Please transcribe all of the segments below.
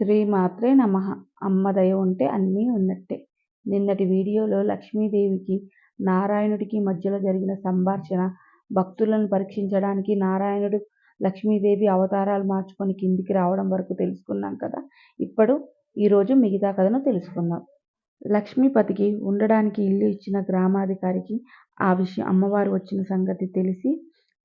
శ్రీమాత్రే నమ. అమ్మ దయ ఉంటే అన్నీ ఉన్నట్టే. నిన్నటి వీడియోలో లక్ష్మీదేవికి నారాయణుడికి మధ్యలో జరిగిన సంభాషణ భక్తులను పరీక్షించడానికి నారాయణుడు లక్ష్మీదేవి అవతారాలు మార్చుకొని కిందికి రావడం వరకు తెలుసుకున్నాం కదా. ఇప్పుడు ఈరోజు మిగతా కథను తెలుసుకుందాం. లక్ష్మీపతికి ఉండడానికి ఇల్లు ఇచ్చిన గ్రామాధికారికి ఆ విషయం అమ్మవారు వచ్చిన సంగతి తెలిసి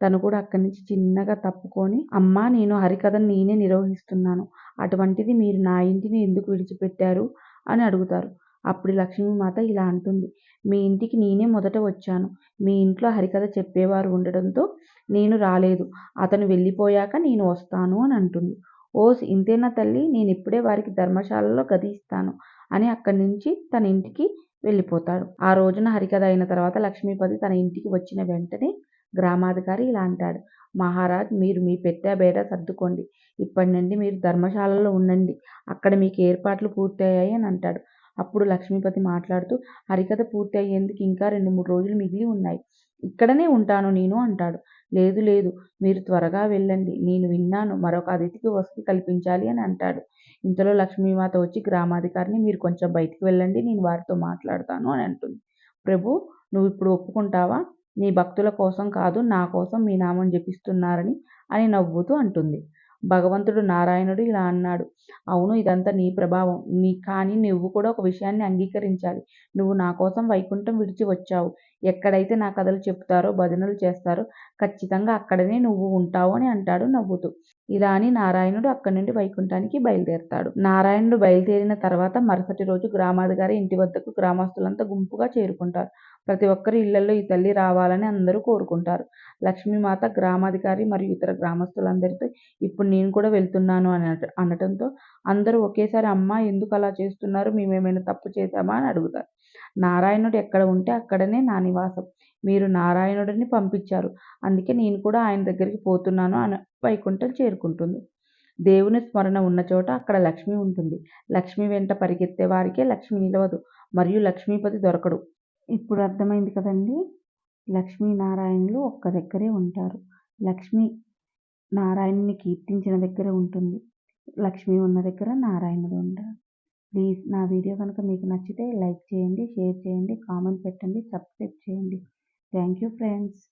తను కూడా అక్కడి నుంచి చిన్నగా తప్పుకొని అమ్మా నేను హరికథను నేనే నిర్వహిస్తున్నాను. అటువంటిది మీరు నా ఇంటిని ఎందుకు విడిచిపెట్టారు? అని అడుగుతారు. అప్పుడు లక్ష్మీమాత ఇలా అంటుంది. మీ ఇంటికి నేనే మొదట వచ్చాను. మీ ఇంట్లో హరికథ చెప్పేవారు ఉండడంతో నేను రాలేదు. అతను వెళ్ళిపోయాక నేను వస్తాను అని అంటుంది. ఓస్ ఇంతేనా తల్లి? నేను ఇప్పుడే వారికి ధర్మశాలలో గది ఇస్తాను అని అక్కడి నుంచి తన ఇంటికి వెళ్ళిపోతాడు. ఆ రోజున హరికథ అయిన తర్వాత లక్ష్మీపతి తన ఇంటికి వచ్చిన వెంటనే గ్రామాధికారి ఇలా అంటాడు. మహారాజ్ మీరు మీ పెట్టే బేట సర్దుకోండి. ఇప్పటి నుండి మీరు ధర్మశాలలో ఉండండి. అక్కడ మీకు ఏర్పాట్లు పూర్తయ్యాయి అని అంటాడు. అప్పుడు లక్ష్మీపతి మాట్లాడుతూ హరికథ పూర్తి అయ్యేందుకు ఇంకా రెండు మూడు రోజులు మిగిలి ఉన్నాయి. ఇక్కడనే ఉంటాను నేను అంటాడు. లేదు లేదు. మీరు త్వరగా వెళ్ళండి. నేను విన్నాను. మరొక అతిథికి వసతి కల్పించాలి అని అంటాడు. ఇంతలో లక్ష్మీమాత వచ్చి గ్రామాధికారిని మీరు కొంచెం బయటికి వెళ్ళండి. నేను వారితో మాట్లాడతాను అని అంటుంది. ప్రభు నువ్వు ఇప్పుడు ఒప్పుకుంటావా? నీ భక్తుల కోసం కాదు నా కోసం మీ నామం జపిస్తున్నారని అని నవ్వుతూ అంటుంది. భగవంతుడు నారాయణుడు ఇలా అన్నాడు. అవును ఇదంతా నీ ప్రభావం. నీ కానీ నువ్వు కూడా ఒక విషయాన్ని అంగీకరించాలి. నువ్వు నా కోసం వైకుంఠం విడిచి వచ్చావు. ఎక్కడైతే నా కథలు చెప్తారో భజనలు చేస్తారో ఖచ్చితంగా అక్కడనే నువ్వు ఉంటావు అని అంటాడు నవ్వుతూ. ఇలా అని నారాయణుడు అక్కడి నుండి వైకుంఠానికి బయలుదేరతాడు. నారాయణుడు బయలుదేరిన తర్వాత మరుసటి రోజు గ్రామాధికారి ఇంటి వద్దకు గ్రామస్తులంతా గుంపుగా చేరుకుంటారు. ప్రతి ఒక్కరి ఇళ్ళలో ఈ తల్లి రావాలని అందరూ కోరుకుంటారు. లక్ష్మీమాత గ్రామాధికారి మరియు ఇతర గ్రామస్తులందరితో ఇప్పుడు నేను కూడా వెళ్తున్నాను అని అనటంతో అందరూ ఒకేసారి అమ్మ ఎందుకు అలా చేస్తున్నారు? మేమేమైనా తప్పు చేశామా? అని అడుగుతారు. నారాయణుడు ఎక్కడ ఉంటే అక్కడనే నా నివాసం. మీరు నారాయణుడిని పంపించారు. అందుకే నేను కూడా ఆయన దగ్గరికి పోతున్నాను అని వైకుంఠం చేరుకుంటుంది. దేవుని స్మరణ ఉన్న చోట అక్కడ లక్ష్మి ఉంటుంది. లక్ష్మి వెంట పరిగెత్తే వారికే లక్ష్మి నిలవదు. మరియు లక్ష్మీపతి దొరకడు. ఇప్పుడు అర్థమైంది కదండి. లక్ష్మీనారాయణులు ఒక్క దగ్గరే ఉంటారు. లక్ష్మి నారాయణుని కీర్తించిన దగ్గర ఉంటుంది. లక్ష్మి ఉన్న దగ్గర నారాయణుడు ఉంటారు. ప్లీజ్ నా వీడియో కనుక మీకు నచ్చితే లైక్ చేయండి షేర్ చేయండి కామెంట్ పెట్టండి సబ్స్క్రైబ్ చేయండి. Thank you friends.